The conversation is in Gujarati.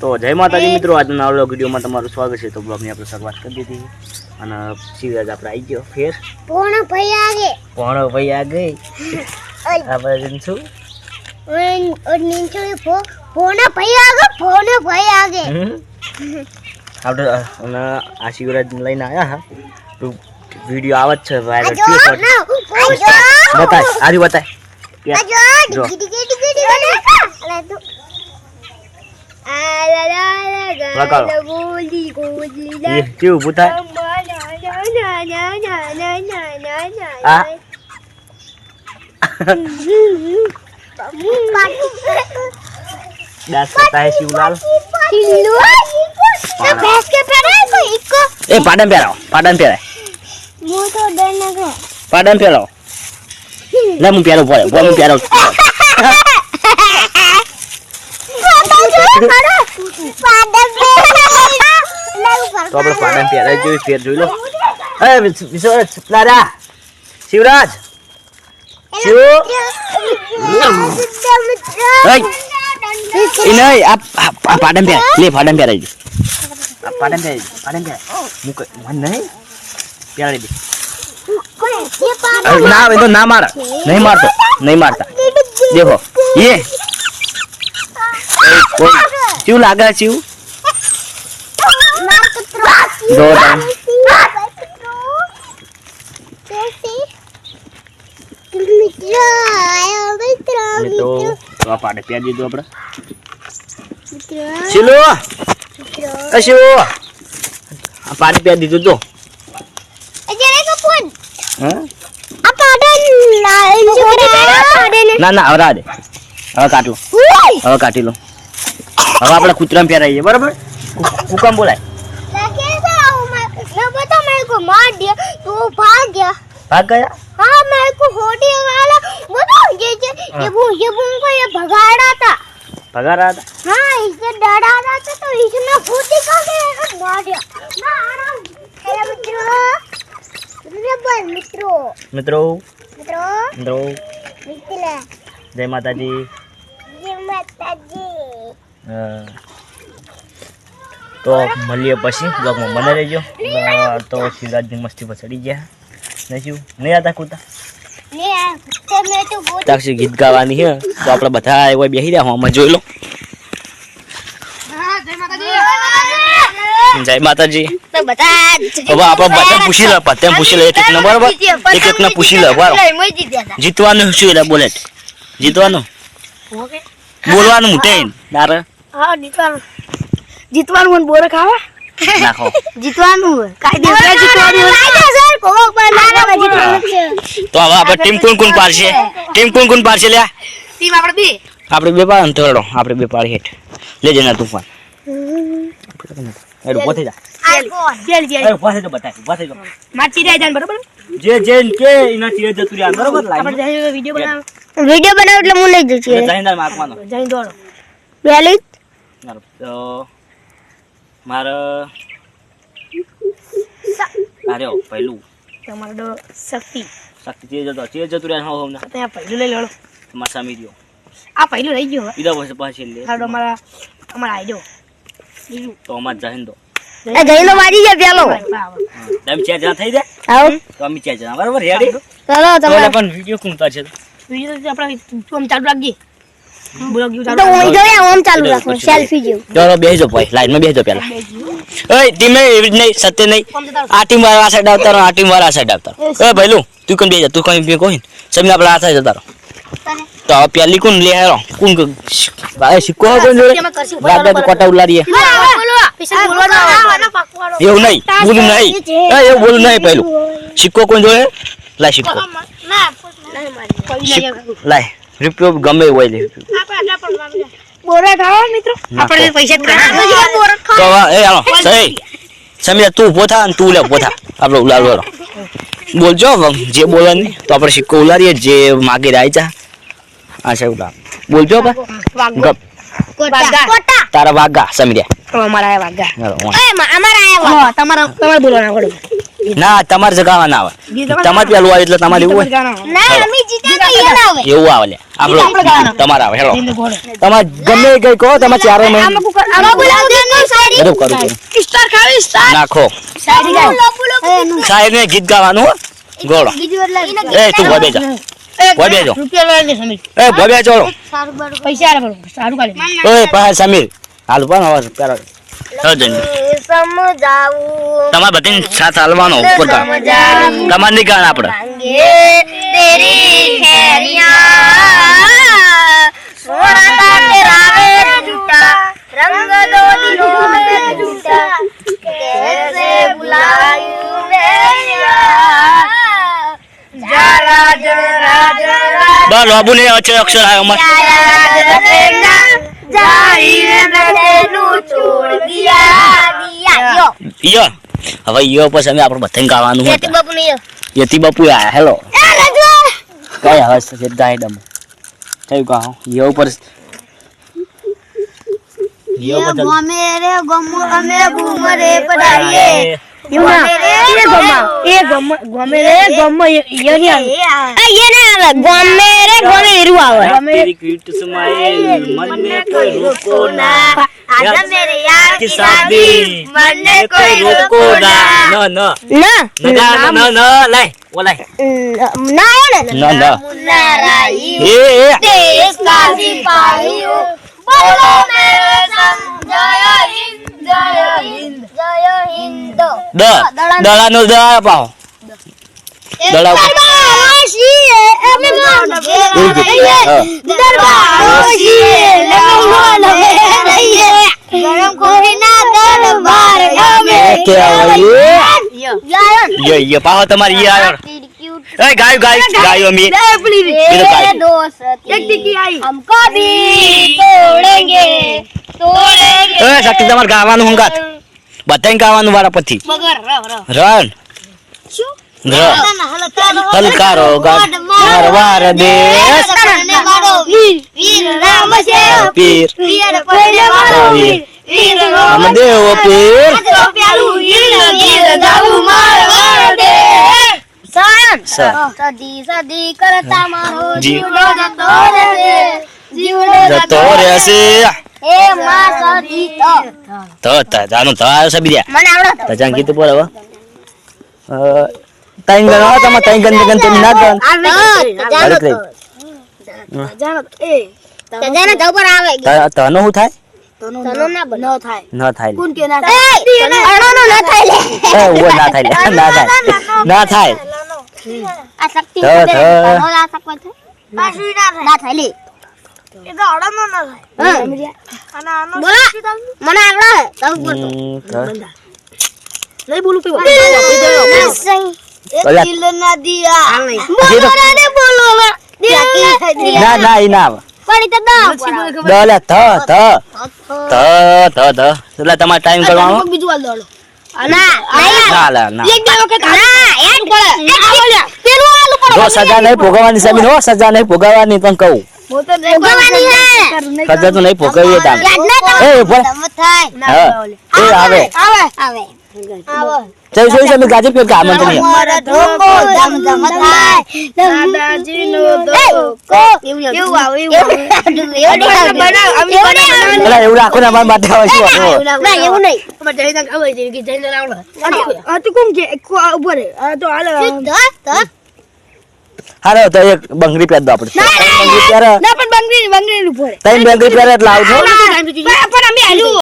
તો જય માતાજી મિત્રો આજના નવા વિડીયોમાં તમારું સ્વાગત છે. તો બ્લોગની આપણે શરૂઆત કરી દીધી. અને સિરિયસ આપણે આવી ગયો ફેર. પૂર્ણ ભાઈ આગે ભણો ભાઈ આ ગઈ. આપણે શું? ઓન ઓન નીચે ફો પૂર્ણ ભાઈ આગે પૂર્ણ ભાઈ આગે? આપણે અને આ શિવરાજ લઈને આવ્યા હા. તો વીડિયો આવે છે વાયરલ બતાય આર્યું બતાય. જો. કેવું પૂતા આ દસ કરતા હે શિવલાલ એ પાડન પહેરાવો પાડન પહેરાય પાડન પહેરાવો લે હું પહેરો પડે હું પહેરો તો આપણે પાડન પહેરાય જોઈ ફેર જોઈ. લો. એ વિશ્વ દાદા શિવરાજ. શિવ. એ નહીં આ પાડન પહેરાય લે પાડન પાડન પાડન નહીં? પહેરાડી દે ના એ તો ના મારે. નહીં મારતો નહીં મારતા. દેખો. ये Chú là cái chú. Rồi đó. Apa ada pian di dua bro? Silu, apa ada pian di tujuh? Aja pun. Apa ada nak? Nana orang ada. Awak kat lo. હવે આપણે કૂતરામાં પહેરાઈએ બરાબર હુકમ બોલાય मार दिया तो वो भाग गया ભાગ ગયા हाँ मेरे को होटी वाला वो तो ये ये ये वो ये वो को ये भगा रहा था ભગા રહ્યા હતા हाँ इसे डरा रहा था तो इसने होटी का के मार दिया मैं आ रहा हूँ हेलो मित्रों मित्रों बोल मित्रों મિત્રો मित्रों મિત્રો मित्र જય માતાજી ये माता जी અ, તો મળીએ પછી બ્લોગમાં મને રહેજો. તો શિવરાજની મસ્તી પર ચડી ગયા. નહીં નહીં આતા કૂતા તાક્ષી ગીત ગાવાની છે તો આપણે બધા એવા બેસી રહ્યા હું. જોઈ લો. જય માતાજી. હવે આપણે બધા પૂછી લે પતે પૂછી લે. એક એક ને એક એક ને પૂછી લે. બરાબર જીતવાનું શું એટલે બોલે જીતવાનું? બોલવાનું મૂટે. તારે હા જીતવાનું. જીતવાનું મને બોરે ખાવા? નાખો. જીતવાનું કાઈ લાગે જીતવાનું તો હવે આપણે ટીમ કોણ કોણ પાડશે? ટીમ કોણ કોણ પાડશે લ્યા? ટીમ આપણે બે. આપણે બે પાડ અંતરડો આપણે બે પાડ હેઠ. લેજે ના તુફાન. એડો પોતે જા. જેલ જેલ એ પોતે તો બતાય પોતે તો માચી જાય જાન બરોબર? જે જે કે એના ચીરે જતું રહ્યા. બરોબર? આપણે જઈને વિડિયો બનાવ. વિડિયો બનાવ એટલે હું લઈ જઉં છું. જઈને મારવાનો જઈને દોડો. મારો તો મારે અરે પહેલું. તમારો શક્તિ. શક્તિ તે જતો તે જતું રહ્યા હો હમણાં. આ પહેલું લઈ લેડો મારા સામે રહ્યો. આ પહેલું રહી ગયો ઈદા પછી પાછી લે. હાડો અમારા અમારા આઈ જાઓ બીજું. તો અમાર જઈને દો. એ જઈને મારી જાય પેલો. તમે ચાર જણા થઈ જાય આવો તો અમે ચાર જણા. બરાબર રેડી ચાલો તમારે પણ વિડિયો કુંતા છે. વિડિયો તો આપણે તું આમ ચાલુ રાખજે બ્લોગ યુ ચાલુ ઓમ જોઈએ ઓમ ચાલુ રાખો સેલ્ફી જેવું ચાલો બેસજો ભાઈ લાઈનમાં બેસજો પેલા ઓય ટીમ એવી નહીં સત્ય નહીં આ ટીમ વાળા આ સાઈડ આવતા આ ટીમ વાળા આ સાઈડ આવતા ઓય ભાઈલું તું કોણ બેજા તું કઈ બે કોઈ સમી આપણે આ સાઈડ જતા રહો તો હવે પેલી કોણ લે હેરો કોણ ભાઈ સિક્કો હો કોણ જોડે લાગે તો કોટા ઉલારીએ એવું નહીં બોલું નહીં એવું બોલું નહીં પેલું સિક્કો કોણ જોડે લાય સિક્કો લાય રૂપિયો ગમે હોય લે. બોરા ખાવા મિત્રો? આપણે પૈસા બોરા તો એ હાલો સહી. સમીરા તું ઊભો અને તું લે ઊભો આપણે ઉલાડવાનો બોલજો જે બોલે નહીં તો આપણે સિક્કો ઉલારીએ જે માગે રાઈ ચા આ છે ઉલાર બોલજો તારા વાગા સમીરા. અમારા વાગા તમારા બોલવાના ના તમારે જગાવા ગાવાના આવે. તમારે પેલું આવે. એટલે તમારે એવું ના આવે એવું આવે આપડે તમારે આવે હેલો. તમારે ગમે કઈ કહો તમે ચારે નો નાખો સાહેબ ને ગીત ગાવાનું ગોળો. એ તું ભબે જા. દે સમીર. એ બેજો સારું પૈસા સારું કાલે ઓય સમીર. હાલ પણ હવે તમારે બધી સાથ હાલવાનો ઉપર તમારે નીકળ આપડે બસ લોબુ ને અક્ષર આવ્યો અમારે યો યો હવે યો પછી અમે આપણે બધાને ગાવાનું છે યતી બાપુ યો યતી બાપુ આયા હેલો. કઈ હવે છે ગાય ડમ કઈ ગાહો યો ઉપર યો પર અમે રે ગમો અમે ઘુમરે પડાઈએ ના એ ગમે એ ગમે ગમે રે ગમે યની આવે એ ને આવે ગમે રે ગમે એરુ આવે. તેરી ક્વિટ સ્માઈલ મને કોઈ રોકો ના. આજા મેરે યાર કે શાદી મને કોઈ રોકો ના. ના. ના ના. ના. ના લે ઓલા ના ના ના ના ના. એ એ તેસ કાજી પાયો Dala नो dala पाओ तुम्हारी गाय गाय गाय दोस्त हमको भी तोड़ेंगे तोड़ेंगे शक्ति गावान हूँ બધાને ગાવાનું વાળા પછી. મગર ર ર. રન. ર. હલકારો ગાડ મારવાર દેશ વીર વીર. રામ છે. પીર વીર રામ પીર. સદી સદી કરતા મારો જીવ. જીવડો જતો રહેશે. જીવડો જતો રહેશે. એ માં સદી તો. તો તા જાનું તો આવ્યો છે બીજા. મને આવડો તો. જાન કીધું બોલ હવે અ, તૈન ગણ આવે તમે તૈન ગણ ગણ તમે ના ગણ તો જાણો એ જાનો તો ઉપર આવે ત- તનો શું થાય? તનો ના બનો થાય. ન થાય કોણ કે ના એ અણોનો ના થાય લે. એ ઊભો ના થાય લે. ના થાય. ના થાય. આ શક્તિ થ, વધે. થ. તનો ના શકવા છે પાછું ના થાય. ના થાય લે. તમારે ટાઈમ કરવાનો બીજું વાલ દોડો ના ના ના લે ના એક બે વખત ના યાદ પડે પેલું આલુ પડે જો સજા નહીં ભોગવવાની સમીર હો સજા નહીં ભોગવવાની પણ કહું તો નહીં એ ઊભો તમે થાય હા. એ આવે. આવે. ચલ જોઈ ગાજી પે કામ નહીં ધોકો એવું એવું આવે એવું એવું બનાવ, અમે બનાવ. એટલે એવું રાખો ને અમારા માટે આવે શું ના એવું નહીં. તમારે જઈને ખબર કે જઈને આવડે. આ તો કોણ છે એક ઊભો રે આ તો હાલે હાલો તો એક બંગડી પહેર દો આપણે બંગડી પહેરે ના પણ બંગડી બંગડી નું પડે તઈ બંગડી પહેરે એટલે આવજો પણ અમે હાલ્યું